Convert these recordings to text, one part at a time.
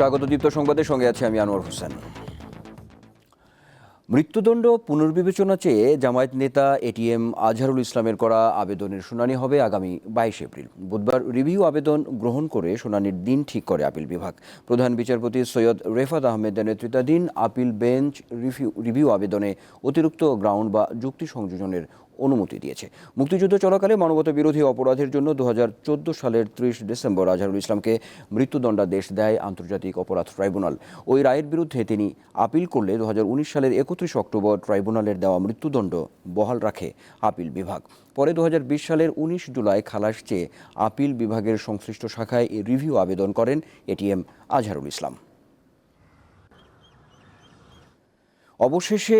স্বাগত দীপ্ত সংবাদের সঙ্গে আছে আমি আনোয়ার হোসেন। মৃত্যুদণ্ড পুনর্বিবেচনা চেয়ে জামায়াত নেতা এটিএম আজহারুল ইসলামের করা আবেদনের শুনানি হবে আগামী বাইশ এপ্রিল। বুধবার রিভিউ আবেদন গ্রহণ করে শুনানির দিন ঠিক করে আপিল বিভাগ। প্রধান বিচারপতি সৈয়দ রেফাত আহমেদের নেতৃত্বাধীন আপিল বেঞ্চ রিভিউ রিভিউ আবেদনে অতিরিক্ত গ্রাউন্ড বা যুক্তি সংযোজনের অনুমতি দিয়েছে। মুক্তিযুদ্ধ চলাকালে মানবতা বিরোধী অপরাধের জন্য দু হাজার চোদ্দ সালের ত্রিশ ডিসেম্বর আজহারুল ইসলামকে মৃত্যুদণ্ডাদেশ দেয় আন্তর্জাতিক অপরাধ ট্রাইব্যুনাল। ওই রায়ের বিরুদ্ধে তিনি আপিল করলে দু হাজার উনিশ সালের একত্রিশ অক্টোবর ট্রাইব্যুনালের দেওয়া মৃত্যুদণ্ড বহাল রাখে আপিল বিভাগ। পরে দু হাজার বিশ সালের উনিশ জুলাই খালাস চেয়ে আপিল বিভাগের সংশ্লিষ্ট শাখায় এই রিভিউ আবেদন করেন এটিএম আজহারুল ইসলাম। অবশেষে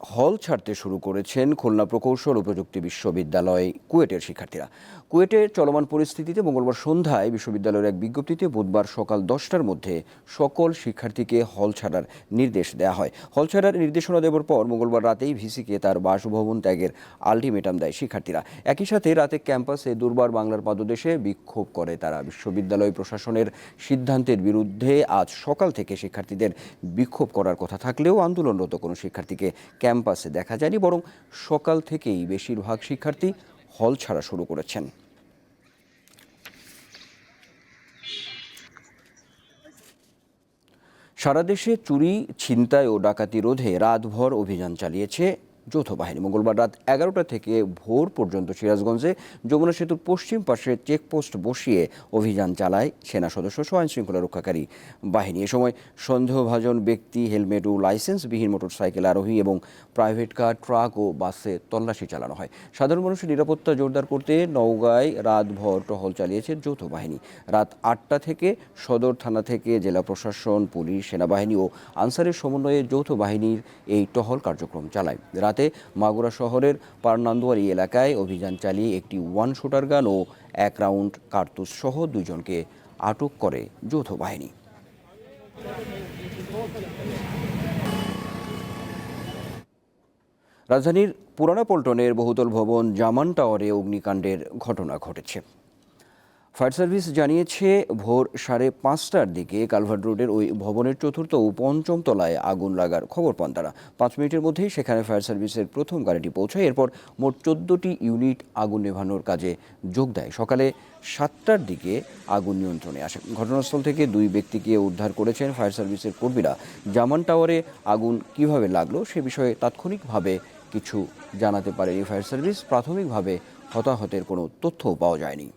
হল ছাড়তে শুরু করেছেন খুলনা প্রকৌশল ও প্রযুক্তি বিশ্ববিদ্যালয় কুয়েটের শিক্ষার্থীরা। কুয়েটের চলমান পরিস্থিতিতে মঙ্গলবার সন্ধ্যায় বিশ্ববিদ্যালয়ের এক বিজ্ঞপ্তিতে বুধবার সকাল দশটার মধ্যে সকল শিক্ষার্থীকে হল ছাড়ার নির্দেশ দেওয়া হয়। হল ছাড়ার নির্দেশনা দেওয়ার পর মঙ্গলবার রাতেই ভিসিকে তার বাসভবন ত্যাগের আলটিমেটাম দেয় শিক্ষার্থীরা। একই সাথে রাতে ক্যাম্পাসে দুর্বার বাংলার পাদদেশে বিক্ষোভ করে তারা। বিশ্ববিদ্যালয় প্রশাসনের সিদ্ধান্তের বিরুদ্ধে আজ সকাল থেকে শিক্ষার্থীদের বিক্ষোভ করার কথা থাকলেও আন্দোলনরত কোনো শিক্ষার্থীকে ক্যাম্পাসে দেখা যায়নি, বরং সকাল থেকেই বেশিরভাগ শিক্ষার্থী হল ছাড়া শুরু করেছেন। সারা দেশে চুরি, ছিনতাই ও ডাকাতি রোধে রাতভর অভিযান চালিয়েছে যৌথ বাহিনী। মঙ্গলবার রাত এগারোটা থেকে ভোর পর্যন্ত সিরাজগঞ্জে যমুনা সেতুর পশ্চিম পাশে চেকপোস্ট বসিয়ে অভিযান চালায় সেনা সদস্য সহ আইন শৃঙ্খলা রক্ষাকারী বাহিনী। এ সময় সন্দেহভাজন ব্যক্তি, হেলমেট ও লাইসেন্সবিহীন মোটরসাইকেল আরোহী এবং প্রাইভেট কার, ট্রাক ও বাসে তল্লাশি চালানো হয়। সাধারণ মানুষের নিরাপত্তা জোরদার করতে নওগাঁয় রাতভর টহল চালিয়েছে যৌথ বাহিনী। রাত আটটা থেকে সদর থানা থেকে জেলা প্রশাসন, পুলিশ, সেনাবাহিনী ও আনসারের সমন্বয়ে যৌথ বাহিনীর এই টহল কার্যক্রম চালায়। রাতে মাগুরা শহরের পারনান্দুয়ারি এলাকায় অভিযান চালিয়ে একটি ওয়ান শুটার গান ও এক রাউন্ড কার্তুজ সহ দুজনকে আটক করে যৌথ বাহিনী। রাজধানীর পুরানা পল্টনের বহুতল ভবন জামান টাওয়ারে অগ্নিকাণ্ডের ঘটনা ঘটেছে। ফায়ার সার্ভিস জানিয়েছে, ভোর সাড়ে পাঁচটার দিকে কালভার্ট রোডের ওই ভবনের চতুর্থ ও পঞ্চম তলায় আগুন লাগার খবর পান তারা। পাঁচ মিনিটের মধ্যেই সেখানে ফায়ার সার্ভিসের প্রথম গাড়িটি পৌঁছায়। এরপর মোট চোদ্দোটি ইউনিট আগুন নেভানোর কাজে যোগ দেয়। সকালে সাতটার দিকে আগুন নিয়ন্ত্রণে আসে। ঘটনাস্থল থেকে দুই ব্যক্তিকে উদ্ধার করেছেন ফায়ার সার্ভিসের কর্মীরা। জামান টাওয়ারে আগুন কীভাবে লাগল সে বিষয়ে তাৎক্ষণিকভাবে কিছু জানাতে পারেনি ফায়ার সার্ভিস। প্রাথমিকভাবে হতাহতের কোনো তথ্যও পাওয়া যায়নি।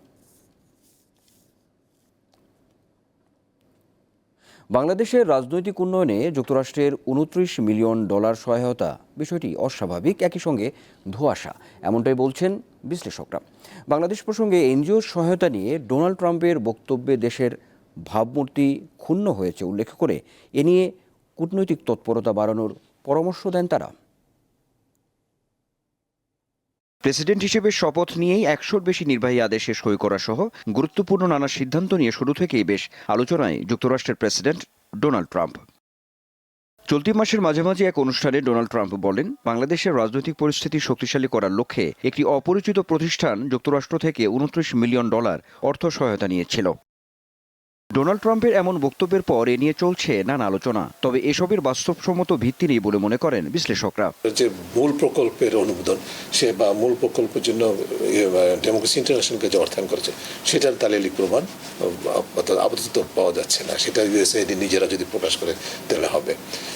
বাংলাদেশের রাজনৈতিক উন্নয়নে যুক্তরাষ্ট্রের উনত্রিশ মিলিয়ন ডলার সহায়তা বিষয়টি অস্বাভাবিক, একই সঙ্গে ধোয়াশা, এমনটাই বলছেন বিশ্লেষকরা। বাংলাদেশ প্রসঙ্গে এনজিও সহায়তা নিয়ে ডোনাল্ড ট্রাম্পের বক্তব্যে দেশের ভাবমূর্তি ক্ষুণ্ণ হয়েছে, উল্লেখ করে এ নিয়ে কূটনৈতিক তৎপরতা বাড়ানোর পরামর্শ দেন তারা। প্রেসিডেন্ট হিসেবে শপথ নিয়েই একশোর বেশি নির্বাহী আদেশে সই করা সহ গুরুত্বপূর্ণ নানা সিদ্ধান্ত নিয়ে শুরু থেকেই বেশ আলোচনায় যুক্তরাষ্ট্রের প্রেসিডেন্ট ডোনাল্ড ট্রাম্প। চলতি মাসের মাঝামাঝি এক অনুষ্ঠানে ডোনাল্ড ট্রাম্প বলেন, বাংলাদেশের রাজনৈতিক পরিস্থিতি শক্তিশালী করার লক্ষ্যে একটি অপরিচিত প্রতিষ্ঠান যুক্তরাষ্ট্র থেকে উনত্রিশ মিলিয়ন ডলার অর্থ সহায়তা নিয়েছিল। ডোনাল্ড ট্রাম্পের এমন বক্তব্যের পর এ নিয়ে চলছে নানা আলোচনা। তবে এসবের বাস্তবসম্মত ভিত্তি নেই বলে মনে করেন বিশ্লেষকরা। যে মূল প্রকল্পের অনুমোদন, সে বা মূল প্রকল্পের জন্য ডেমোক্রেসি ইন্টারন্যাশনালকে যে অর্থায়ন করেছে, সেটার তালেলি প্রমাণ আপাতত পাওয়া যাচ্ছে না। সেটা ইউএসএ নিজেরা যদি প্রকাশ করে, তাহলে হবে।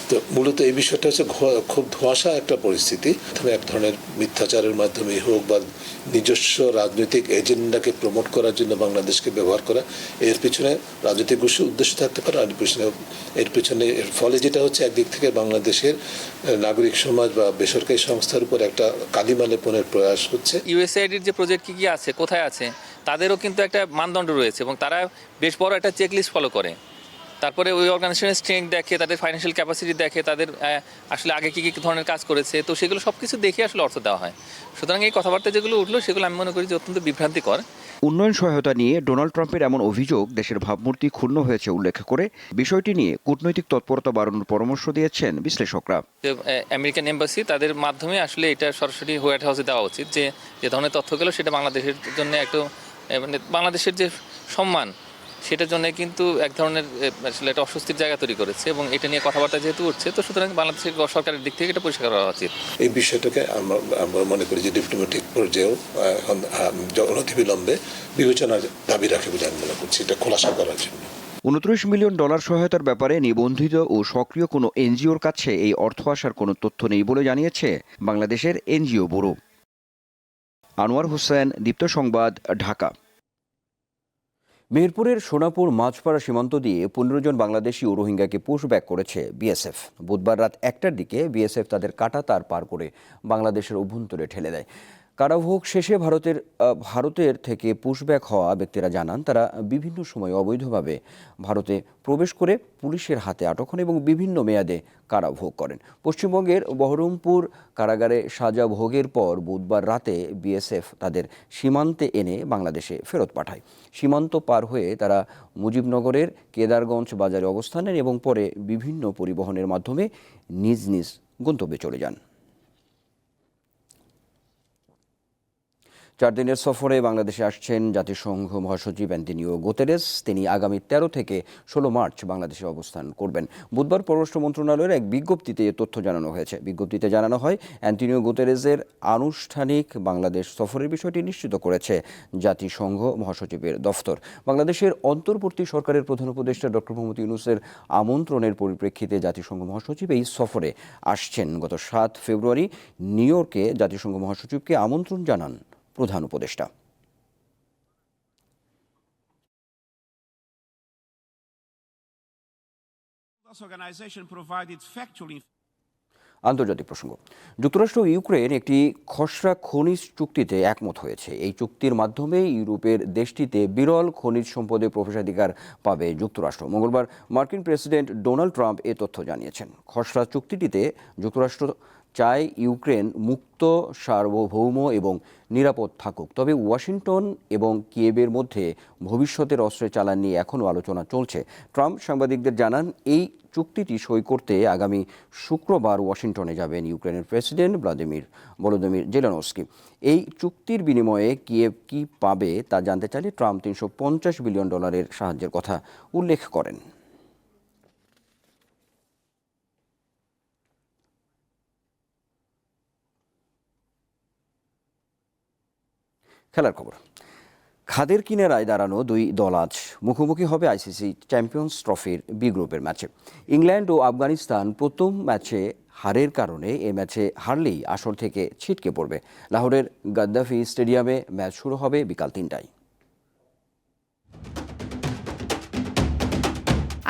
তো মূলত এই বিষয়টা হচ্ছে খুব ধোঁয়াশা একটা পরিস্থিতি। এক ধরনের মিথ্যাচারের মাধ্যমে হোক বা নিজস্ব রাজনৈতিক এজেন্ডাকে প্রমোট করার জন্য বাংলাদেশকে ব্যবহার করা, এর পিছনে রাজনৈতিক উদ্দেশ্য থাকতে পারে, আর পিছনে, এর পিছনে, এর ফলে যেটা হচ্ছে একদিক থেকে বাংলাদেশের নাগরিক সমাজ বা বেসরকারি সংস্থার উপর একটা কালিমা লেপনের প্রয়াস হচ্ছে। ইউএসআইডির যে প্রজেক্ট কী কী আছে, কোথায় আছে, তাদেরও কিন্তু একটা মানদণ্ড রয়েছে এবং তারা বেশ বড় একটা চেকলিস্ট ফলো করে। তারপরে ওই অর্গানাইজেশনের স্ট্রেংথ দেখে তাদের ফাইন্যান্সিয়াল ক্যাপাসিটি দেখে তাদের আসলে আগে কী কী ধরনের কাজ করেছে তো সেগুলো সব কিছু দেখে আসলে অর্থ দেওয়া হয়। সুতরাং এই কথাবার্তা যেগুলো উঠল সেগুলো আমি মনে করি যে অত্যন্ত বিভ্রান্তিকর। উন্নয়ন সহায়তা নিয়ে ডোনাল্ড ট্রাম্পের এমন অভিযোগ দেশের ভাবমূর্তি ক্ষুণ্ণ হয়েছে উল্লেখ করে। বিষয়টি নিয়ে কূটনৈতিক তৎপরতা বাড়ানোর পরামর্শ দিয়েছেন বিশ্লেষকরা। আমেরিকান এম্বাসি তাদের মাধ্যমে আসলে এটা সরাসরি হোয়াইট হাউসে দেওয়া উচিত যে যে ধরনের তথ্য গেলো সেটা বাংলাদেশের জন্য একটু মানে বাংলাদেশের যে সম্মান সেটার জন্য কিন্তু এক ধরনের আসলে একটা অস্বস্তির জায়গা তৈরি করেছে এবং এটা নিয়ে কথাবার্তা যেহেতু উঠছে তো সুতরাং বাংলাদেশের সরকারের দিক থেকে এটা পরিষ্কার করা উচিত। এই বিষয়টাকে আমরা আমরা মনে করি যে ডিপ্লোম্যাটিক পর্যায়েও এখন অনতিবিলম্বে বিবেচনার দাবি রাখে বলে আমি মনে করছি। এটা খোলাসা করার জন্য। উনত্রিশ মিলিয়ন ডলার সহায়তার ব্যাপারে নিবন্ধিত ও সক্রিয় কোনো এনজিওর কাছে এই অর্থ আসার কোনো তথ্য নেই বলে জানিয়েছে বাংলাদেশের এনজিও ব্যুরো। আনোয়ার হোসেন দীপ্ত সংবাদ ঢাকা। মেহেরপুরের সোনাপুর মাছপাড়া সীমান্ত দিয়ে পনেরো জন বাংলাদেশি ও রোহিঙ্গাকে পুশব্যাক করেছে বিএসএফ। বুধবার রাত একটার দিকে বিএসএফ তাদের কাটা তার পার করে বাংলাদেশের অভ্যন্তরে ঠেলে দেয়। কারাভোগ শেষে ভারতের ভারতের থেকে পুশব্যাক হওয়া ব্যক্তিরা জানান, তারা বিভিন্ন সময় অবৈধভাবে ভারতে প্রবেশ করে পুলিশের হাতে আটক হন এবং বিভিন্ন মেয়াদে কারাভোগ করেন। পশ্চিমবঙ্গের বহরমপুর কারাগারে সাজা ভোগের পর বুধবার রাতে বিএসএফ তাদের সীমান্তে এনে বাংলাদেশে ফেরত পাঠায়। সীমান্ত পার হয়ে তারা মুজিবনগরের কেদারগঞ্জ বাজারে অবস্থান নেন এবং পরে বিভিন্ন পরিবহনের মাধ্যমে নিজ নিজ গন্তব্যে চলে যান। চার দিনের সফরে বাংলাদেশে আসছেন জাতিসংঘ মহাসচিব অ্যান্টনিও গোতেরেস। তিনি আগামী তেরো থেকে ষোলো মার্চ বাংলাদেশে অবস্থান করবেন। বুধবার পররাষ্ট্র মন্ত্রণালয়ের এক বিজ্ঞপ্তিতে এ তথ্য জানানো হয়েছে। বিজ্ঞপ্তিতে জানানো হয়, অ্যান্টনিও গোতেরেজের আনুষ্ঠানিক বাংলাদেশ সফরের বিষয়টি নিশ্চিত করেছে জাতিসংঘ মহাসচিবের দফতর। বাংলাদেশের অন্তর্বর্তী সরকারের প্রধান উপদেষ্টা ডক্টর মোহাম্মদ ইউনুসের আমন্ত্রণের পরিপ্রেক্ষিতে জাতিসংঘ মহাসচিব এই সফরে আসছেন। গত সাত ফেব্রুয়ারি নিউ ইয়র্কে জাতিসংঘ মহাসচিবকে আমন্ত্রণ জানান। প্রধান উপদেষ্টা. আন্তর্জাতিক প্রসঙ্গ। যুক্তরাষ্ট্র ইউক্রেন একটি খসড়া খনিজ চুক্তিতে একমত হয়েছে। এই চুক্তির মাধ্যমে ইউরোপের দেশটিতে বিরল খনিজ সম্পদে প্রবেশাধিকার পাবে যুক্তরাষ্ট্র। মঙ্গলবার মার্কিন প্রেসিডেন্ট ডোনাল্ড ট্রাম্প এ তথ্য জানিয়েছেন। খসড়া চুক্তিটিতে যুক্তরাষ্ট্র চায় ইউক্রেন মুক্ত, সার্বভৌম এবং নিরাপদ থাকুক। তবে ওয়াশিংটন এবং কিয়েবের মধ্যে ভবিষ্যতের অস্ত্রের চালান নিয়ে এখনও আলোচনা চলছে। ট্রাম্প সাংবাদিকদের জানান, এই চুক্তিটি সই করতে আগামী শুক্রবার ওয়াশিংটনে যাবেন ইউক্রেনের প্রেসিডেন্ট ভ্লাদিমির ভলোদিমির জেলেনস্কি। এই চুক্তির বিনিময়ে কিয়েভ কি পাবে তা জানতে চাইলে ট্রাম্প তিনশো পঞ্চাশ বিলিয়ন ডলারের সাহায্যের কথা উল্লেখ করেন। খেলার খবর। খাদের কিনারায় দাঁড়ানো দুই দল আজ মুখোমুখি হবে আইসিসি চ্যাম্পিয়ন্স ট্রফির বি গ্রুপের ম্যাচে। ইংল্যান্ড ও আফগানিস্তান প্রথম ম্যাচে হারের কারণে এ ম্যাচে হারলেই আসর থেকে ছিটকে পড়বে। লাহোরের গাদ্দাফি স্টেডিয়ামে ম্যাচ শুরু হবে বিকাল তিনটায়।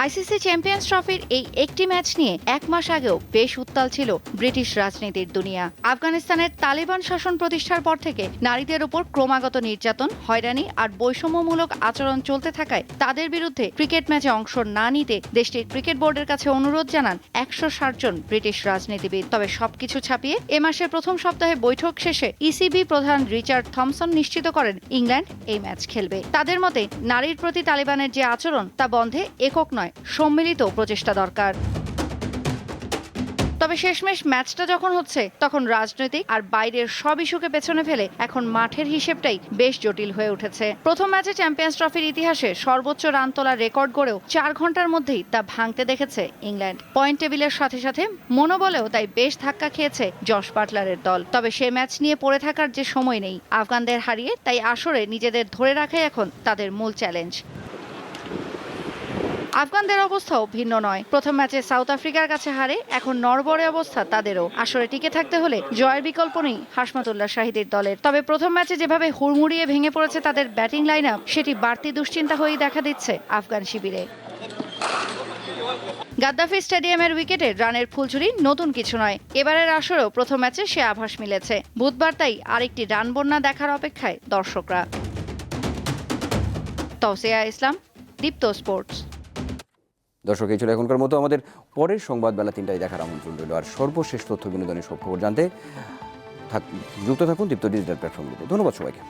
আইসিসি চ্যাম্পিয়ন্স ট্রফির এই একটি ম্যাচ নিয়ে এক মাস আগেও বেশ উত্তাল ছিল ব্রিটিশ রাজনীতির দুনিয়া। আফগানিস্তানের তালিবান শাসন প্রতিষ্ঠার পর থেকে নারীদের উপর ক্রমাগত নির্যাতন, হয়রানি আর বৈষম্যমূলক আচরণ চলতে থাকায় তাদের বিরুদ্ধে ক্রিকেট ম্যাচে অংশ না নিতে দেশটির ক্রিকেট বোর্ডের কাছে অনুরোধ জানান একশো ষাট জন ব্রিটিশ রাজনীতিবিদ। তবে সবকিছু ছাপিয়ে এ মাসের প্রথম সপ্তাহে বৈঠক শেষে ইসিবি প্রধান রিচার্ড থমসন নিশ্চিত করেন ইংল্যান্ড এই ম্যাচ খেলবে। তাদের মতে, নারীর প্রতি তালিবানের যে আচরণ তা বন্ধে একক নয় সম্মিলিত প্রচেষ্টা দরকার। তবে শেষমেশ ম্যাচটা যখন হচ্ছে, তখন রাজনৈতিক আর বাইরের সব ইস্যুকে পেছনে ফেলে এখন মাঠের হিসেবটাই বেশ জটিল হয়ে উঠেছে। প্রথম ম্যাচে চ্যাম্পিয়ন্স ট্রফির ইতিহাসে সর্বোচ্চ রান তোলার রেকর্ড গড়েও চার ঘণ্টার মধ্যেই তা ভাঙতে দেখেছে ইংল্যান্ড। পয়েন্ট টেবিলের সাথে সাথে মনোবলেও তাই বেশ ধাক্কা খেয়েছে জশ বাটলারের দল। তবে সে ম্যাচ নিয়ে পড়ে থাকার যে সময় নেই, আফগানদের হারিয়ে তাই আসরে নিজেদের ধরে রাখাই এখন তাদের মূল চ্যালেঞ্জ। আফগানদের অবস্থাও ভিন্ন নয়। প্রথম ম্যাচে সাউথ আফ্রিকার কাছে হারে, এখন নরবরে অবস্থা তাদেরও। আসরে টিকে থাকতে হলে জয়ের বিকল্প নেই হাসমাতুল্লাহ শাহিদের দলের। তবে প্রথম ম্যাচে যেভাবে হুড়মুড়িয়ে ভেঙে পড়েছে তাদের ব্যাটিং লাইন আপ সেটি বাড়তি দুশ্চিন্তা হয়েই দেখা দিচ্ছে আফগান শিবিরে। গাদ্দাফি স্টেডিয়ামের উইকেটে রানের ফুলঝুরি নতুন কিছু নয়। এবারের আসরেও প্রথম ম্যাচে সে আভাস মিলেছে। বুধবার তাই আরেকটি রান বন্যা দেখার অপেক্ষায় দর্শকরা। তৌসিয়া ইসলাম, দীপ্ত স্পোর্টস। দর্শক, এই ছিল এখনকার মতো। আমাদের পরের সংবাদ বেলা তিনটায় দেখার আমন্ত্রণ রইল। আর সর্বশেষ তথ্য বিনোদনের সব খবর জানতে যুক্ত থাকুন দীপ্ত ডিজিটাল প্ল্যাটফর্মগুলোতে ধন্যবাদ সবাইকে।